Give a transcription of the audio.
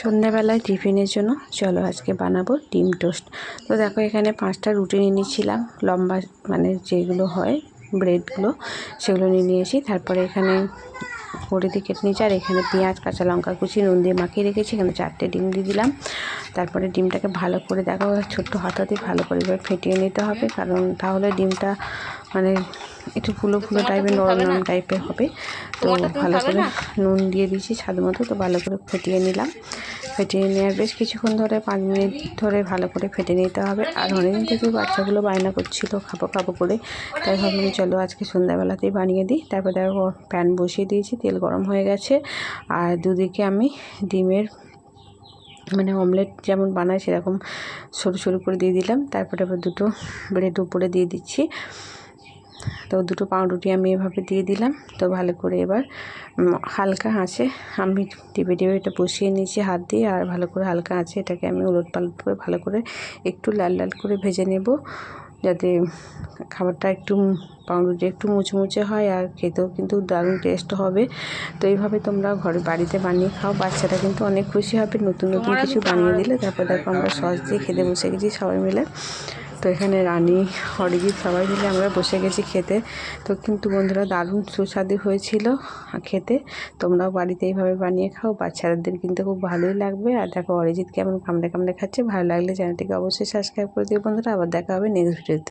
সন্ধ্যাবেলায় টিফিনের জন্য চলো আজকে বানাবো ডিম টোস্ট। তো দেখো এখানে পাঁচটা রুটি নিয়ে নিয়েছিলাম লম্বা মানে যেগুলো হয় ব্রেডগুলো সেগুলো নিয়ে নিয়েছি। তারপরে এখানে বড়ি দিয়ে কেটে নিয়েছি আর এখানে পেঁয়াজ কাঁচা লঙ্কা কুচি নুন দিয়ে মাখিয়ে রেখেছি এখানে চারটে ডিম দিয়ে দিলাম। তারপরে ডিমটাকে ভালো করে দেখো ছোট্ট হাতাতে ভালো করে এবার ফেটিয়ে নিতে হবে কারণ তাহলে ডিমটা মানে একটু ফুলো ফুলো টাইপের নরম নরম টাইপের হবে। তো ভালো করে নুন দিয়ে দিয়েছি স্বাদ মতো তো ভালো করে ফেটিয়ে নিলাম। ফেটিয়ে নেওয়ার বেশ কিছুক্ষণ ধরে, পাঁচ মিনিট ধরে ভালো করে ফেটে নিতে হবে। আর অনেকদিন থেকে বাচ্চাগুলো বায়না করছিল, খাব খাব করে। তাই ভাবলাম চলো আজকে সন্ধ্যাবেলাতেই বানিয়ে দিই। তারপর দেখো, প্যান বসিয়ে দিয়েছি, তেল গরম হয়ে গেছে। আর দুদিকে আমি ডিমের মানে অমলেট যেমন বানায় সেরকম সরু সরু করে দিয়ে দিলাম। তারপরে আবার দুটো ব্রেড উপরে দিয়ে দিচ্ছি। তো দুটো পাউরুটি আমি এভাবে দিয়ে দিলাম। তো ভালো করে এবার হালকা আঁচে আমি টিপে টিপে এটা বসিয়ে নিয়েছি হাত দিয়ে আর ভালো করে হালকা আঁচে এটাকে আমি উলট পালট করে ভালো করে একটু লাল লাল করে ভেজে নেব যাতে খাবারটা একটু পাউরুটি একটু মুচমুচে হয় আর খেতেও কিন্তু দারুণ টেস্ট হবে। তো এইভাবে তোমরা ঘরে বাড়িতে বানিয়ে খাও বাচ্চারা কিন্তু অনেক খুশি হবে। নতুন নতুন কিছু বানিয়ে দিলে তারপর দেখো আমরা সস দিয়ে খেতে বসে গেছি সবাই মিলে। তো এখানে রানী অরিজিৎ সবাই মিলে আমরা বসে গেছি খেতে। তো কিন্তু বন্ধুরা দারুণ সুস্বাদু হয়েছিল খেতে। তোমরাও বাড়িতে এইভাবে বানিয়ে খাও, বাচ্চাদের কিন্তু খুব ভালোই লাগবে। আর দেখো অরিজিৎ কেমন কামড়ে কামড়ে খাচ্ছে। ভালো লাগলে চ্যানেলটিকে অবশ্যই সাবস্ক্রাইব করে দিও বন্ধুরা। আবার দেখা হবে নেক্সট ভিডিওতে